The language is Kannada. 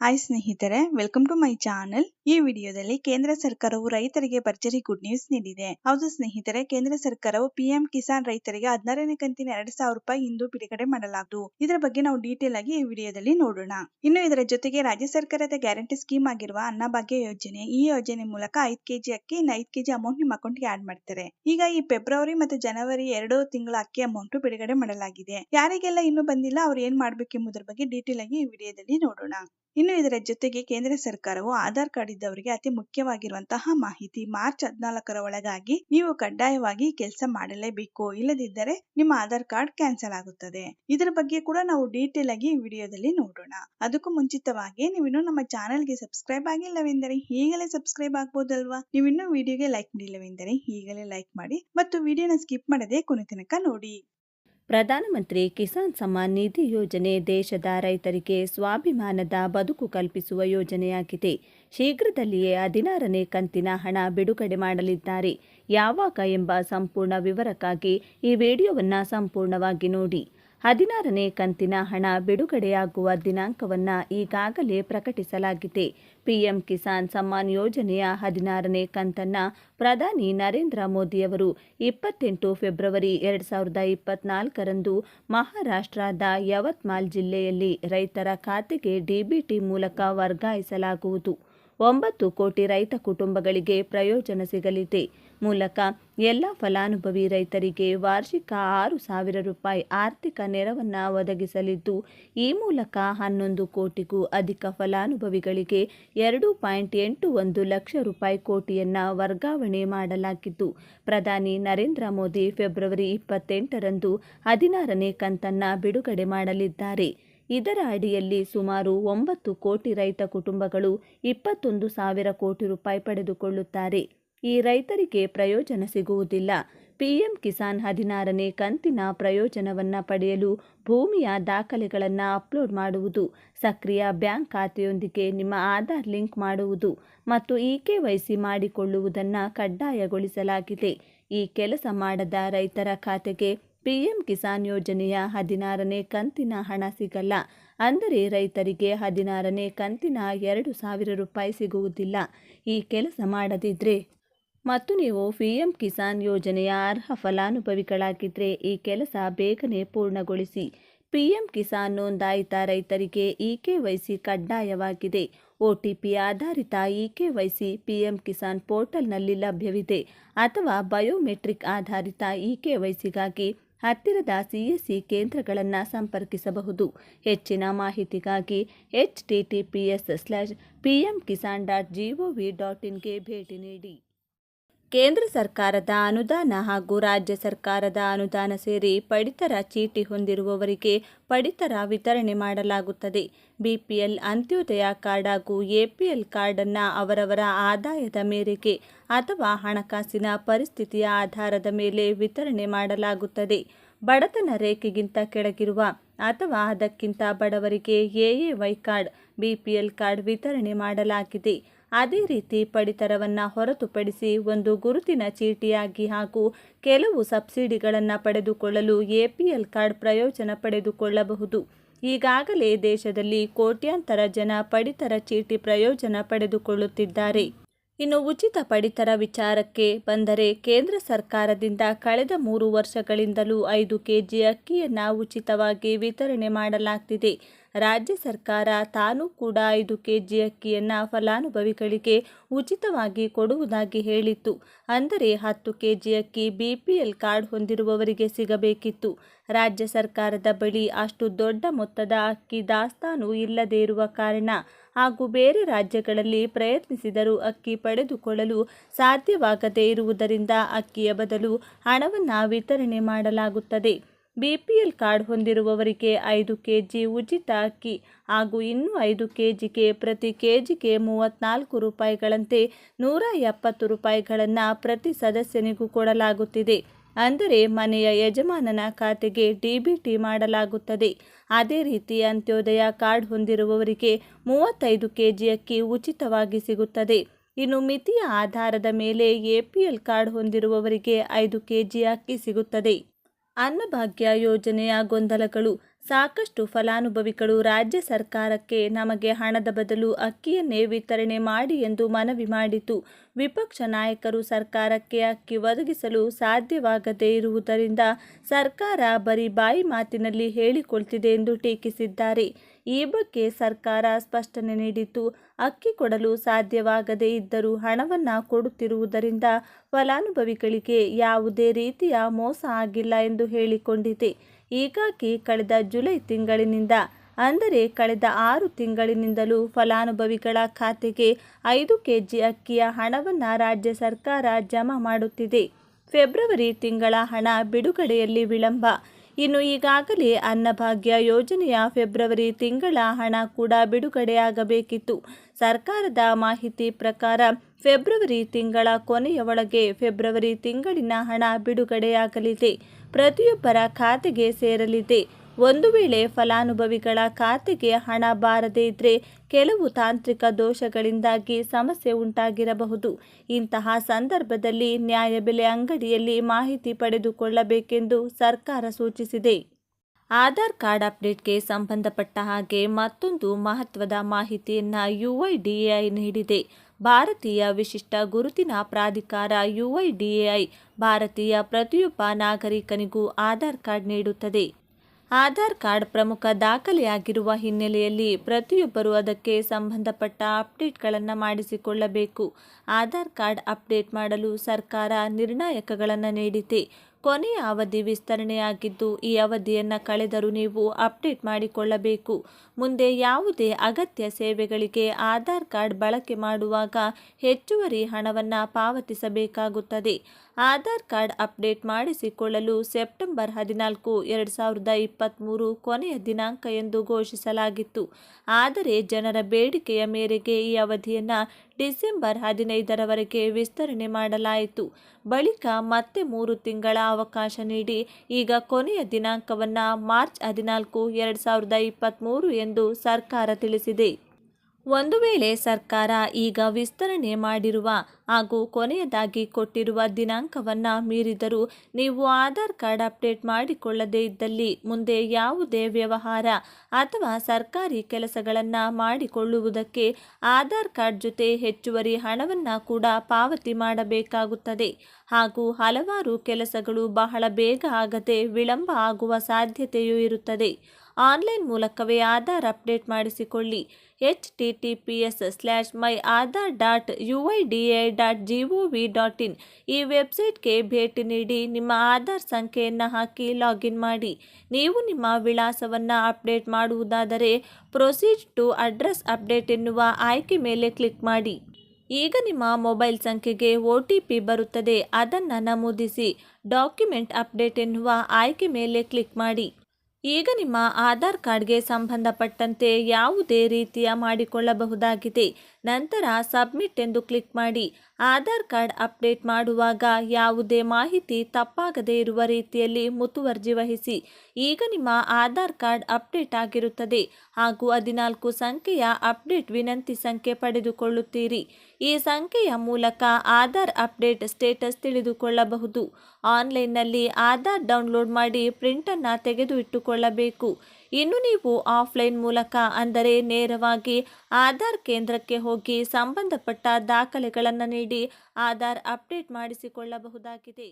ಹಾಯ್ ಸ್ನೇಹಿತರೆ ವೆಲ್ಕಮ್ ಟು ಮೈ ಚಾನೆಲ್ ಈ ವಿಡಿಯೋದಲ್ಲಿ ಕೇಂದ್ರ ಸರ್ಕಾರವು ರೈತರಿಗೆ ಭರ್ಜರಿ ಗುಡ್ ನ್ಯೂಸ್ ನೀಡಿದೆ. ಹೌದು ಸ್ನೇಹಿತರೆ, ಕೇಂದ್ರ ಸರ್ಕಾರವು ಪಿಎಂ ಕಿಸಾನ್ ರೈತರಿಗೆ ಹದಿನಾರನೇ ಕಂತಿನ ಎರಡ್ ಸಾವಿರ ರೂಪಾಯಿ ಇಂದು ಬಿಡುಗಡೆ ಮಾಡಲಾಗುವುದು. ಇದರ ಬಗ್ಗೆ ನಾವು ಡೀಟೇಲ್ ಆಗಿ ಈ ವಿಡಿಯೋದಲ್ಲಿ ನೋಡೋಣ. ಇನ್ನು ಇದರ ಜೊತೆಗೆ ರಾಜ್ಯ ಸರ್ಕಾರದ ಗ್ಯಾರಂಟಿ ಸ್ಕೀಮ್ ಆಗಿರುವ ಅನ್ನಭಾಗ್ಯ ಯೋಜನೆ, ಈ ಯೋಜನೆ ಮೂಲಕ ಐದ್ ಕೆಜಿ ಅಕ್ಕಿ, ಇನ್ನು ಐದ್ ಕೆಜಿ ಅಮೌಂಟ್ ನಿಮ್ಮ ಅಕೌಂಟ್ಗೆ ಆಡ್ ಮಾಡ್ತಾರೆ. ಈಗ ಈ ಫೆಬ್ರವರಿ ಮತ್ತು ಜನವರಿ ಎರಡು ತಿಂಗಳ ಅಕ್ಕಿ ಅಮೌಂಟ್ ಬಿಡುಗಡೆ ಮಾಡಲಾಗಿದೆ. ಯಾರಿಗೆಲ್ಲ ಇನ್ನೂ ಬಂದಿಲ್ಲ, ಅವ್ರು ಏನ್ ಮಾಡ್ಬೇಕೆಂಬುದರ ಬಗ್ಗೆ ಡೀಟೇಲ್ ಆಗಿ ಈ ವಿಡಿಯೋದಲ್ಲಿ ನೋಡೋಣ. ಇನ್ನು ಇದರ ಜೊತೆಗೆ ಕೇಂದ್ರ ಸರ್ಕಾರವು ಆಧಾರ್ ಕಾರ್ಡ್ ಇದ್ದವರಿಗೆ ಅತಿ ಮುಖ್ಯವಾಗಿರುವಂತಹ ಮಾಹಿತಿ ಮಾರ್ಚ್ ಹದಿನಾಲ್ಕರ ಒಳಗಾಗಿ ನೀವು ಕಡ್ಡಾಯವಾಗಿ ಕೆಲಸ ಮಾಡಲೇಬೇಕು. ಇಲ್ಲದಿದ್ದರೆ ನಿಮ್ಮ ಆಧಾರ್ ಕಾರ್ಡ್ ಕ್ಯಾನ್ಸಲ್ ಆಗುತ್ತದೆ. ಇದರ ಬಗ್ಗೆ ಕೂಡ ನಾವು ಡೀಟೇಲ್ ಆಗಿ ವಿಡಿಯೋದಲ್ಲಿ ನೋಡೋಣ. ಅದಕ್ಕೂ ಮುಂಚಿತವಾಗಿ ನೀವಿನ್ನು ನಮ್ಮ ಚಾನೆಲ್ಗೆ ಸಬ್ಸ್ಕ್ರೈಬ್ ಆಗಿಲ್ಲವೆಂದರೆ ಈಗಲೇ ಸಬ್ಸ್ಕ್ರೈಬ್ ಆಗ್ಬೋದಲ್ವಾ? ನೀವಿನ್ನೂ ವಿಡಿಯೋಗೆ ಲೈಕ್ ಮಾಡಿಲ್ಲವೆಂದರೆ ಈಗಲೇ ಲೈಕ್ ಮಾಡಿ ಮತ್ತು ವಿಡಿಯೋನ ಸ್ಕಿಪ್ ಮಾಡದೆ ಕೊನೆ ತನಕ ನೋಡಿ. ಪ್ರಧಾನಮಂತ್ರಿ ಕಿಸಾನ್ ಸಮ್ಮಾನ್ ನಿಧಿ ಯೋಜನೆ ದೇಶದ ರೈತರಿಗೆ ಸ್ವಾಭಿಮಾನದ ಬದುಕು ಕಲ್ಪಿಸುವ ಯೋಜನೆಯಾಗಿದೆ. ಶೀಘ್ರದಲ್ಲಿಯೇ ಹದಿನಾರನೇ ಕಂತಿನ ಹಣ ಬಿಡುಗಡೆ ಮಾಡಲಿದ್ದಾರೆ. ಯಾವಾಗ ಎಂಬ ಸಂಪೂರ್ಣ ವಿವರಕ್ಕಾಗಿ ಈ ವಿಡಿಯೋವನ್ನು ಸಂಪೂರ್ಣವಾಗಿ ನೋಡಿ. ಹದಿನಾರನೇ ಕಂತಿನ ಹಣ ಬಿಡುಗಡೆಯಾಗುವ ದಿನಾಂಕವನ್ನು ಈಗಾಗಲೇ ಪ್ರಕಟಿಸಲಾಗಿದೆ. ಪಿಎಂ ಕಿಸಾನ್ ಸಮ್ಮಾನ್ ಯೋಜನೆಯ ಹದಿನಾರನೇ ಕಂತನ್ನು ಪ್ರಧಾನಿ ನರೇಂದ್ರ ಮೋದಿಯವರು ಇಪ್ಪತ್ತೆಂಟು ಫೆಬ್ರವರಿ ಎರಡು ಸಾವಿರದ ಇಪ್ಪತ್ನಾಲ್ಕರಂದು ಮಹಾರಾಷ್ಟ್ರದ ಯವತ್ಮಾಲ್ ಜಿಲ್ಲೆಯಲ್ಲಿ ರೈತರ ಖಾತೆಗೆ ಡಿಬಿಟಿ ಮೂಲಕ ವರ್ಗಾಯಿಸಲಾಗುವುದು. ಒಂಬತ್ತು ಕೋಟಿ ರೈತ ಕುಟುಂಬಗಳಿಗೆ ಪ್ರಯೋಜನ ಸಿಗಲಿದೆ. ಮೂಲಕ ಎಲ್ಲ ಫಲಾನುಭವಿ ರೈತರಿಗೆ ವಾರ್ಷಿಕ ಆರು ಸಾವಿರ ರೂಪಾಯಿ ಆರ್ಥಿಕ ನೆರವನ್ನು ಒದಗಿಸಲಿದ್ದು, ಈ ಮೂಲಕ ಹನ್ನೊಂದು ಕೋಟಿಗೂ ಅಧಿಕ ಫಲಾನುಭವಿಗಳಿಗೆ ಎರಡು ಪಾಯಿಂಟ್ ಎಂಟು ಒಂದು ಲಕ್ಷ ರೂಪಾಯಿ ಕೋಟಿಯನ್ನು ವರ್ಗಾವಣೆ ಮಾಡಲಾಗಿದ್ದು, ಪ್ರಧಾನಿ ನರೇಂದ್ರ ಮೋದಿ ಫೆಬ್ರವರಿ ಇಪ್ಪತ್ತೆಂಟರಂದು ಹದಿನಾರನೇ ಕಂತನ್ನು ಬಿಡುಗಡೆ ಮಾಡಲಿದ್ದಾರೆ. ಇದರ ಅಡಿಯಲ್ಲಿ ಸುಮಾರು ಒಂಬತ್ತು ಕೋಟಿ ರೈತ ಕುಟುಂಬಗಳು ಇಪ್ಪತ್ತೊಂದು ಸಾವಿರ ಕೋಟಿ ರೂಪಾಯಿ ಪಡೆದುಕೊಳ್ಳುತ್ತಾರೆ. ಈ ರೈತರಿಗೆ ಪ್ರಯೋಜನ ಸಿಗುವುದಿಲ್ಲ. ಪಿಎಂ ಕಿಸಾನ್ ಹದಿನಾರನೇ ಕಂತಿನ ಪ್ರಯೋಜನವನ್ನು ಪಡೆಯಲು ಭೂಮಿಯ ದಾಖಲೆಗಳನ್ನು ಅಪ್ಲೋಡ್ ಮಾಡುವುದು, ಸಕ್ರಿಯ ಬ್ಯಾಂಕ್ ಖಾತೆಯೊಂದಿಗೆ ನಿಮ್ಮ ಆಧಾರ್ ಲಿಂಕ್ ಮಾಡುವುದು ಮತ್ತು ಇ ಕೆ ವೈಸಿ ಮಾಡಿಕೊಳ್ಳುವುದನ್ನು ಕಡ್ಡಾಯಗೊಳಿಸಲಾಗಿದೆ. ಈ ಕೆಲಸ ಮಾಡದ ರೈತರ ಖಾತೆಗೆ ಪಿಎಂ ಕಿಸಾನ್ ಯೋಜನೆಯ ಹದಿನಾರನೇ ಕಂತಿನ ಹಣ ಸಿಗಲ್ಲ. ಅಂದರೆ ರೈತರಿಗೆ ಹದಿನಾರನೇ ಕಂತಿನ ಎರಡು ಸಾವಿರ ರೂಪಾಯಿ ಸಿಗುವುದಿಲ್ಲ. ಈ ಕೆಲಸ ಮಾಡದಿದ್ದರೆ ಮತ್ತು ನೀವು ಪಿಎಂ ಕಿಸಾನ್ ಯೋಜನೆಯ ಅರ್ಹ ಫಲಾನುಭವಿಗಳಾಗಿದ್ದರೆ ಈ ಕೆಲಸ ಬೇಗನೆ ಪೂರ್ಣಗೊಳಿಸಿ. ಪಿಎಂ ಕಿಸಾನ್ ನೋಂದಾಯಿತ ರೈತರಿಗೆ ಇ ಕೆ ವೈಸಿ ಕಡ್ಡಾಯವಾಗಿದೆ. ಒ ಟಿ ಪಿ ಆಧಾರಿತ E K YC P M Kisan ಪೋರ್ಟಲ್ನಲ್ಲಿ ಲಭ್ಯವಿದೆ. ಅಥವಾ ಬಯೋಮೆಟ್ರಿಕ್ ಆಧಾರಿತ ಇ ಕೆ ವೈಸಿಗಾಗಿ ಹತ್ತಿರದ ಸಿಎಸ್ಸಿ ಕೇಂದ್ರಗಳನ್ನು ಸಂಪರ್ಕಿಸಬಹುದು. ಹೆಚ್ಚಿನ ಮಾಹಿತಿಗಾಗಿ H T T P S slash P M Kisan dot GOV dot ಇನ್ಗೆ ಭೇಟಿ ನೀಡಿ. ಕೇಂದ್ರ ಸರ್ಕಾರದ ಅನುದಾನ ಹಾಗೂ ರಾಜ್ಯ ಸರ್ಕಾರದ ಅನುದಾನ ಸೇರಿ ಪಡಿತರ ಚೀಟಿ ಹೊಂದಿರುವವರಿಗೆ ಪಡಿತರ ವಿತರಣೆ ಮಾಡಲಾಗುತ್ತದೆ. ಬಿಪಿಎಲ್ ಅಂತ್ಯೋದಯ ಕಾರ್ಡ್ ಹಾಗೂ ಎಪಿಎಲ್ ಕಾರ್ಡನ್ನು ಅವರವರ ಆದಾಯದ ಮೇರೆಗೆ ಅಥವಾ ಹಣಕಾಸಿನ ಪರಿಸ್ಥಿತಿಯ ಆಧಾರದ ಮೇಲೆ ವಿತರಣೆ ಮಾಡಲಾಗುತ್ತದೆ. ಬಡತನ ರೇಖೆಗಿಂತ ಕೆಳಗಿರುವ ಅಥವಾ ಅದಕ್ಕಿಂತ ಬಡವರಿಗೆ ಎಎವೈ ಕಾರ್ಡ್, ಬಿಪಿಎಲ್ ಕಾರ್ಡ್ ವಿತರಣೆ ಮಾಡಲಾಗಿದೆ. ಅದೇ ರೀತಿ ಪಡಿತರವನ್ನು ಹೊರತುಪಡಿಸಿ ಒಂದು ಗುರುತಿನ ಚೀಟಿಯಾಗಿ ಹಾಗೂ ಕೆಲವು ಸಬ್ಸಿಡಿಗಳನ್ನು ಪಡೆದುಕೊಳ್ಳಲು ಎಪಿಎಲ್ ಕಾರ್ಡ್ ಪ್ರಯೋಜನ ಪಡೆದುಕೊಳ್ಳಬಹುದು. ಈಗಾಗಲೇ ದೇಶದಲ್ಲಿ ಕೋಟ್ಯಾಂತರ ಜನ ಪಡಿತರ ಚೀಟಿ ಪ್ರಯೋಜನ ಪಡೆದುಕೊಳ್ಳುತ್ತಿದ್ದಾರೆ. ಇನ್ನು ಉಚಿತ ಪಡಿತರ ವಿಚಾರಕ್ಕೆ ಬಂದರೆ ಕೇಂದ್ರ ಸರ್ಕಾರದಿಂದ ಕಳೆದ ಮೂರು ವರ್ಷಗಳಿಂದಲೂ ಐದು ಕೆಜಿ ಅಕ್ಕಿಯನ್ನು ಉಚಿತವಾಗಿ ವಿತರಣೆ ಮಾಡಲಾಗ್ತಿದೆ. ರಾಜ್ಯ ಸರ್ಕಾರ ತಾನೂ ಕೂಡ ಐದು ಕೆಜಿ ಅಕ್ಕಿಯನ್ನು ಫಲಾನುಭವಿಗಳಿಗೆ ಉಚಿತವಾಗಿ ಕೊಡುವುದಾಗಿ ಹೇಳಿತ್ತು. ಅಂದರೆ ಹತ್ತು ಕೆಜಿ ಅಕ್ಕಿ ಬಿಪಿಎಲ್ ಕಾರ್ಡ್ ಹೊಂದಿರುವವರಿಗೆ ಸಿಗಬೇಕಿತ್ತು. ರಾಜ್ಯ ಸರ್ಕಾರದ ಬಳಿ ಅಷ್ಟು ದೊಡ್ಡ ಮೊತ್ತದ ಅಕ್ಕಿ ದಾಸ್ತಾನು ಇಲ್ಲದೇ ಇರುವ ಕಾರಣ ಹಾಗೂ ಬೇರೆ ರಾಜ್ಯಗಳಲ್ಲಿ ಪ್ರಯತ್ನಿಸಿದರೂ ಅಕ್ಕಿ ಪಡೆದುಕೊಳ್ಳಲು ಸಾಧ್ಯವಾಗದೇ ಇರುವುದರಿಂದ ಅಕ್ಕಿಯ ಬದಲು ಹಣವನ್ನು ವಿತರಣೆ ಮಾಡಲಾಗುತ್ತದೆ. ಬಿಪಿಎಲ್ ಕಾರ್ಡ್ ಹೊಂದಿರುವವರಿಗೆ ಐದು ಕೆಜಿ ಉಚಿತ ಅಕ್ಕಿ ಹಾಗೂ ಇನ್ನೂ ಐದು ಕೆಜಿಗೆ ಪ್ರತಿ ಕೆಜಿಗೆ ಮೂವತ್ತ್ನಾಲ್ಕು ರೂಪಾಯಿಗಳಂತೆ ನೂರ ಎಪ್ಪತ್ತು ರೂಪಾಯಿಗಳನ್ನು ಪ್ರತಿ ಸದಸ್ಯನಿಗೂ ಕೊಡಲಾಗುತ್ತಿದೆ. ಅಂದರೆ ಮನೆಯ ಯಜಮಾನನ ಖಾತೆಗೆ ಡಿಬಿಟಿ ಮಾಡಲಾಗುತ್ತದೆ. ಅದೇ ರೀತಿ ಅಂತ್ಯೋದಯ ಕಾರ್ಡ್ ಹೊಂದಿರುವವರಿಗೆ ಮೂವತ್ತೈದು ಕೆಜಿ ಅಕ್ಕಿ ಉಚಿತವಾಗಿ ಸಿಗುತ್ತದೆ. ಇನ್ನು ಮಿತಿಯ ಆಧಾರದ ಮೇಲೆ ಎಪಿಎಲ್ ಕಾರ್ಡ್ ಹೊಂದಿರುವವರಿಗೆ ಐದು ಕೆಜಿ ಅಕ್ಕಿ ಸಿಗುತ್ತದೆ. ಅನ್ನಭಾಗ್ಯ ಯೋಜನೆಯ ಗೊಂದಲಗಳು. ಸಾಕಷ್ಟು ಫಲಾನುಭವಿಗಳು ರಾಜ್ಯ ಸರ್ಕಾರಕ್ಕೆ ನಮಗೆ ಹಣದ ಬದಲು ಅಕ್ಕಿಯನ್ನೇ ವಿತರಣೆ ಮಾಡಿ ಎಂದು ಮನವಿ ಮಾಡಿತು ವಿಪಕ್ಷ ನಾಯಕರು ಸರ್ಕಾರಕ್ಕೆ ಅಕ್ಕಿ ಒದಗಿಸಲು ಸಾಧ್ಯವಾಗದೇ ಇರುವುದರಿಂದ ಸರ್ಕಾರ ಬರೀ ಬಾಯಿ ಮಾತಿನಲ್ಲಿ ಹೇಳಿಕೊಳ್ತಿದೆ ಎಂದು ಟೀಕಿಸಿದ್ದಾರೆ. ಈ ಬಗ್ಗೆ ಸರ್ಕಾರ ಸ್ಪಷ್ಟನೆ ನೀಡಿತು ಅಕ್ಕಿ ಕೊಡಲು ಸಾಧ್ಯವಾಗದೇ ಇದ್ದರೂ ಹಣವನ್ನು ಕೊಡುತ್ತಿರುವುದರಿಂದ ಫಲಾನುಭವಿಗಳಿಗೆ ಯಾವುದೇ ರೀತಿಯ ಮೋಸ ಆಗಿಲ್ಲ ಎಂದು ಹೇಳಿಕೊಂಡಿದೆ. ಹೀಗಾಗಿ ಕಳೆದ ಜುಲೈ ತಿಂಗಳಿನಿಂದ, ಅಂದರೆ ಕಳೆದ ಆರು ತಿಂಗಳಿನಿಂದಲೂ ಫಲಾನುಭವಿಗಳ ಖಾತೆಗೆ ಐದು ಕೆಜಿ ಅಕ್ಕಿಯ ಹಣವನ್ನು ರಾಜ್ಯ ಸರ್ಕಾರ ಜಮಾ ಮಾಡುತ್ತಿದೆ. ಫೆಬ್ರವರಿ ತಿಂಗಳ ಹಣ ಬಿಡುಗಡೆಯಲ್ಲಿ ವಿಳಂಬ ಇನ್ನು ಈಗಾಗಲೇ ಅನ್ನಭಾಗ್ಯ ಯೋಜನೆಯ ಫೆಬ್ರವರಿ ತಿಂಗಳ ಹಣ ಕೂಡ ಬಿಡುಗಡೆಯಾಗಬೇಕಿತ್ತು. ಸರ್ಕಾರದ ಮಾಹಿತಿ ಪ್ರಕಾರ ಫೆಬ್ರವರಿ ತಿಂಗಳ ಕೊನೆಯ ಒಳಗೆ ಫೆಬ್ರವರಿ ತಿಂಗಳಿನ ಹಣ ಬಿಡುಗಡೆಯಾಗಲಿದೆ. ಪ್ರತಿಯೊಬ್ಬರ ಖಾತೆಗೆ ಸೇರಲಿದೆ. ಒಂದು ವೇಳೆ ಫಲಾನುಭವಿಗಳ ಖಾತೆಗೆ ಹಣ ಬಾರದೇ ಇದ್ರೆ ಕೆಲವು ತಾಂತ್ರಿಕ ದೋಷಗಳಿಂದಾಗಿ ಸಮಸ್ಯೆ ಉಂಟಾಗಿರಬಹುದು. ಇಂತಹ ಸಂದರ್ಭದಲ್ಲಿ ನ್ಯಾಯಬೆಲೆ ಅಂಗಡಿಯಲ್ಲಿ ಮಾಹಿತಿ ಪಡೆದುಕೊಳ್ಳಬೇಕೆಂದು ಸರ್ಕಾರ ಸೂಚಿಸಿದೆ. ಆಧಾರ್ ಕಾರ್ಡ್ ಅಪ್ಡೇಟ್ಗೆ ಸಂಬಂಧಪಟ್ಟ ಹಾಗೆ ಮತ್ತೊಂದು ಮಹತ್ವದ ಮಾಹಿತಿಯನ್ನು ಯುಐಡಿಎಐ ನೀಡಿದೆ. ಭಾರತೀಯ ವಿಶಿಷ್ಟ ಗುರುತಿನ ಪ್ರಾಧಿಕಾರ ಯುಐಡಿಎಐ ಭಾರತೀಯ ಪ್ರತಿಯೊಬ್ಬ ನಾಗರಿಕನಿಗೂ ಆಧಾರ್ ಕಾರ್ಡ್ ನೀಡುತ್ತದೆ. ಆಧಾರ್ ಕಾರ್ಡ್ ಪ್ರಮುಖ ದಾಖಲೆಯಾಗಿರುವ ಹಿನ್ನೆಲೆಯಲ್ಲಿ ಪ್ರತಿಯೊಬ್ಬರು ಅದಕ್ಕೆ ಸಂಬಂಧಪಟ್ಟ ಅಪ್ಡೇಟ್ಗಳನ್ನು ಮಾಡಿಸಿಕೊಳ್ಳಬೇಕು. ಆಧಾರ್ ಕಾರ್ಡ್ ಅಪ್ಡೇಟ್ ಮಾಡಲು ಸರ್ಕಾರ ನಿರ್ಣಾಯಕಗಳನ್ನು ನೀಡಿದೆ. ಕೊನೆಯ ಅವಧಿ ವಿಸ್ತರಣೆಯಾಗಿದ್ದು, ಈ ಅವಧಿಯನ್ನು ಕಳೆದರೂ ನೀವು ಅಪ್ಡೇಟ್ ಮಾಡಿಕೊಳ್ಳಬೇಕು. ಮುಂದೆ ಯಾವುದೇ ಅಗತ್ಯ ಸೇವೆಗಳಿಗೆ ಆಧಾರ್ ಕಾರ್ಡ್ ಬಳಕೆ ಮಾಡುವಾಗ ಹೆಚ್ಚುವರಿ ಹಣವನ್ನು ಪಾವತಿಸಬೇಕಾಗುತ್ತದೆ. ಆಧಾರ್ ಕಾರ್ಡ್ ಅಪ್ಡೇಟ್ ಮಾಡಿಸಿಕೊಳ್ಳಲು ಸೆಪ್ಟೆಂಬರ್ ಹದಿನಾಲ್ಕು, ಎರಡು ಸಾವಿರದ ಇಪ್ಪತ್ತ್ಮೂರು ಕೊನೆಯ ದಿನಾಂಕ ಎಂದು ಘೋಷಿಸಲಾಗಿತ್ತು. ಆದರೆ ಜನರ ಬೇಡಿಕೆಯ ಮೇರೆಗೆ ಈ ಅವಧಿಯನ್ನು ಡಿಸೆಂಬರ್ ಹದಿನೈದರವರೆಗೆ ವಿಸ್ತರಣೆ ಮಾಡಲಾಯಿತು. ಬಳಿಕ ಮತ್ತೆ ಮೂರು ತಿಂಗಳ ಅವಕಾಶ ನೀಡಿ ಈಗ ಕೊನೆಯ ದಿನಾಂಕವನ್ನು ಮಾರ್ಚ್ ಹದಿನಾಲ್ಕು, ಎರಡು ಸಾವಿರದ ಇಪ್ಪತ್ತ್ಮೂರು ಎಂದು ಸರ್ಕಾರ ತಿಳಿಸಿದೆ. ಒಂದು ವೇಳೆ ಸರ್ಕಾರ ಈಗ ವಿಸ್ತರಣೆ ಮಾಡಿರುವ ಹಾಗೂ ಕೊನೆಯದಾಗಿ ಕೊಟ್ಟಿರುವ ದಿನಾಂಕವನ್ನು ಮೀರಿದರೂ ನೀವು ಆಧಾರ್ ಕಾರ್ಡ್ ಅಪ್ಡೇಟ್ ಮಾಡಿಕೊಳ್ಳದೇ ಇದ್ದಲ್ಲಿ ಮುಂದೆ ಯಾವುದೇ ವ್ಯವಹಾರ ಅಥವಾ ಸರ್ಕಾರಿ ಕೆಲಸಗಳನ್ನು ಮಾಡಿಕೊಳ್ಳುವುದಕ್ಕೆ ಆಧಾರ್ ಕಾರ್ಡ್ ಜೊತೆ ಹೆಚ್ಚುವರಿ ಹಣವನ್ನು ಕೂಡ ಪಾವತಿ ಮಾಡಬೇಕಾಗುತ್ತದೆ. ಹಾಗೂ ಹಲವಾರು ಕೆಲಸಗಳು ಬಹಳ ಬೇಗ ಆಗದೆ ವಿಳಂಬ ಆಗುವ ಸಾಧ್ಯತೆಯೂ ಇರುತ್ತದೆ. ಆನ್ಲೈನ್ ಮೂಲಕವೇ Aadhaar update ಮಾಡಿಸಿಕೊಳ್ಳಿ. H T T P S slash my Aadhaar dot U I D A dot G O V dot in ಈ ವೆಬ್ಸೈಟ್ಗೆ ಭೇಟಿ ನೀಡಿ ನಿಮ್ಮ ಆಧಾರ್ ಸಂಖ್ಯೆಯನ್ನು ಹಾಕಿ ಲಾಗಿನ್ ಮಾಡಿ. ನೀವು ನಿಮ್ಮ ವಿಳಾಸವನ್ನು ಅಪ್ಡೇಟ್ ಮಾಡುವುದಾದರೆ ಪ್ರೊಸೀಡ್ ಟು ಅಡ್ರೆಸ್ ಅಪ್ಡೇಟ್ ಎನ್ನುವ ಆಯ್ಕೆ ಮೇಲೆ ಕ್ಲಿಕ್ ಮಾಡಿ. ಈಗ ನಿಮ್ಮ ಮೊಬೈಲ್ ಸಂಖ್ಯೆಗೆ ಒ ಟಿ ಪಿ ಬರುತ್ತದೆ. ಅದನ್ನು ನಮೂದಿಸಿ ಡಾಕ್ಯುಮೆಂಟ್ ಅಪ್ಡೇಟ್ ಎನ್ನುವ ಆಯ್ಕೆ ಮೇಲೆ ಕ್ಲಿಕ್ ಮಾಡಿ. ಈಗ ನಿಮ್ಮ ಆಧಾರ್ ಕಾರ್ಡ್ಗೆ ಸಂಬಂಧಪಟ್ಟಂತೆ ಯಾವುದೇ ರೀತಿಯ ಮಾಡಿಕೊಳ್ಳಬಹುದಾಗಿದೆ. ನಂತರ ಸಬ್ಮಿಟ್ ಎಂದು ಕ್ಲಿಕ್ ಮಾಡಿ ಆಧಾರ್ ಕಾರ್ಡ್ ಅಪ್ಡೇಟ್ ಮಾಡುವಾಗ ಯಾವುದೇ ಮಾಹಿತಿ ತಪ್ಪಾಗದೇ ಇರುವ ರೀತಿಯಲ್ಲಿ ಮುತುವರ್ಜಿ ವಹಿಸಿ. ಈಗ ನಿಮ್ಮ ಆಧಾರ್ ಕಾರ್ಡ್ ಅಪ್ಡೇಟ್ ಆಗಿರುತ್ತದೆ ಹಾಗೂ ಹದಿನಾಲ್ಕು ಸಂಖ್ಯೆಯ ಅಪ್ಡೇಟ್ ವಿನಂತಿ ಸಂಖ್ಯೆ ಪಡೆದುಕೊಳ್ಳುತ್ತೀರಿ. ಈ ಸಂಖ್ಯೆಯ ಮೂಲಕ ಆಧಾರ್ ಅಪ್ಡೇಟ್ ಸ್ಟೇಟಸ್ ತಿಳಿದುಕೊಳ್ಳಬಹುದು. ಆನ್ಲೈನ್ನಲ್ಲಿ ಆಧಾರ್ ಡೌನ್ಲೋಡ್ ಮಾಡಿ ಪ್ರಿಂಟನ್ನು ತೆಗೆದು ಇಟ್ಟುಕೊಳ್ಳಬೇಕು ಇನ್ನು ನೀವು ಆಫ್ಲೈನ್ ಮೂಲಕ ಅಂದರೆ ನೇರವಾಗಿ ಆಧಾರ್ ಕೇಂದ್ರಕ್ಕೆ ಹೋಗಿ ಸಂಬಂಧಪಟ್ಟ ದಾಖಲೆಗಳನ್ನು ನೀಡಿ ಆಧಾರ್ ಅಪ್ಡೇಟ್ ಮಾಡಿಸಿಕೊಳ್ಳಬಹುದಾಗಿದೆ.